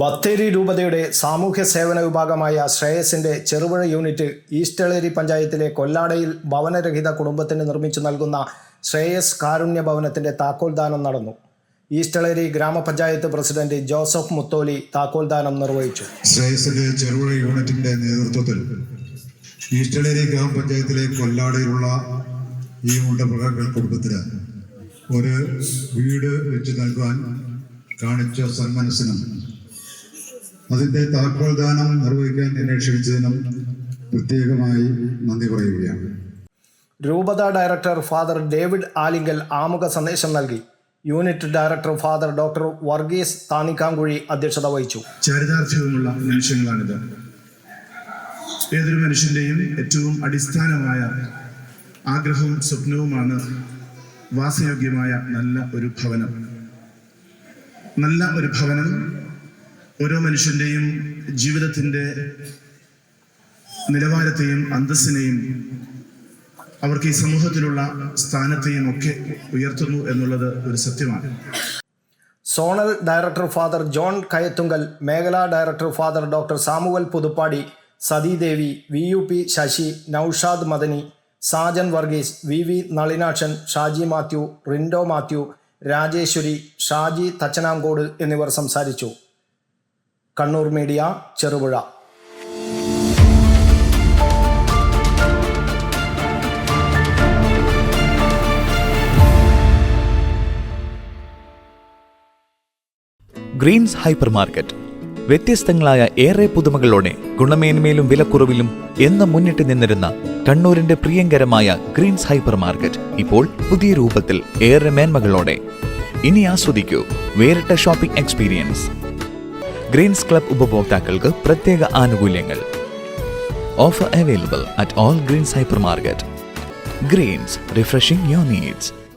ബത്തേരി രൂപതയുടെ സാമൂഹ്യ സേവന വിഭാഗമായ ശ്രേയസിന്റെ ചെറുപുഴ യൂണിറ്റ് ഈസ്റ്റളേരി പഞ്ചായത്തിലെ കൊല്ലാടയിൽ ഭവനരഹിത കുടുംബത്തിന് നിർമ്മിച്ചു നൽകുന്ന ശ്രേയസ് കാരുണ്യ ഭവനത്തിന്റെ താക്കോൽദാനം നടന്നു. ഈസ്റ്റളേരി ഗ്രാമപഞ്ചായത്ത് പ്രസിഡന്റ് ജോസഫ് മുത്തോലി താക്കോൽദാനം നിർവഹിച്ചു. ശ്രേയസിന്റെ ചെറുപുഴ യൂണിറ്റിന്റെ നേതൃത്വത്തിൽ ഈസ്റ്റളേരി ഗ്രാമപഞ്ചായത്തിലെ കൊല്ലാടയിലുള്ള ഈ മുണ്ടപ്രകാർ കുടുംബത്തിന് ഒരു വീട് വെച്ച് നൽകാൻ കാണിച്ച സന്മനസ്സിനും അതിന്റെ താക്കോൽദാനം നിർവഹിക്കാൻ എന്നെ ക്ഷണിച്ചതിനും പ്രത്യേകമായി നന്ദി പറയുകയാണ്. രൂപത ഡയറക്ടർ ഫാദർ ഡേവിഡ് ആലിങ്കൽ ആമുഖ സന്ദേശം നൽകി. Unit director father doctor Varghese Thanikkankuzhi അധ്യക്ഷത വഹിച്ചു. ചരിതാർത്ഥ്യവുമുള്ള നിമിഷങ്ങളാണിത് ഏതൊരു മനുഷ്യന്റെയും ഏറ്റവും അടിസ്ഥാനമായ ആഗ്രഹവും സ്വപ്നവുമാണ് വാസയോഗ്യമായ നല്ല ഒരു ഭവനം. നല്ല ഒരു ഭവനം ഓരോ മനുഷ്യന്റെയും ജീവിതത്തിന്റെ നിലവാരത്തെയും അന്തസ്സിനെയും അവർക്ക് ഈ സമൂഹത്തിലുള്ള സ്ഥാനത്തെയും ഒക്കെ ഉയർത്തുന്നു എന്നുള്ളത് ഒരു സത്യമാണ്. Zonal director father John Kayathumkal മേഖലാ director father doctor Samuel Puthuppadi Sathidevi V U P Sasi Noushad Madani Sajan Varghese V V Nalinakshan Shaji Mathew Rindo Mathew Rajeshwari Shaji Thachanangode എന്നിവർ സംസാരിച്ചു. Kannur media Cherupuzha. Greens hyper market വ്യത്യസ്തങ്ങളായ ഏറെ പുതുമകളോടെ ഗുണമേന്മയിലും വിലക്കുറവിലും എന്ന് മുന്നിട്ട് നിന്നിരുന്ന കണ്ണൂരിന്റെ പ്രിയങ്കരമായ ഗ്രീൻസ് ഹൈപ്പർ മാർക്കറ്റ് ഇപ്പോൾ പുതിയ രൂപത്തിൽ ഏറെ മേന്മകളോടെ. ഇനി ആസ്വദിക്കൂ വേറിട്ട ഷോപ്പിംഗ് എക്സ്പീരിയൻസ്. ഗ്രീൻസ് ക്ലബ് ഉപഭോക്താക്കൾക്ക് പ്രത്യേക ആനുകൂല്യങ്ങൾ. Offer available at all Greens hyper market Greens refreshing your needs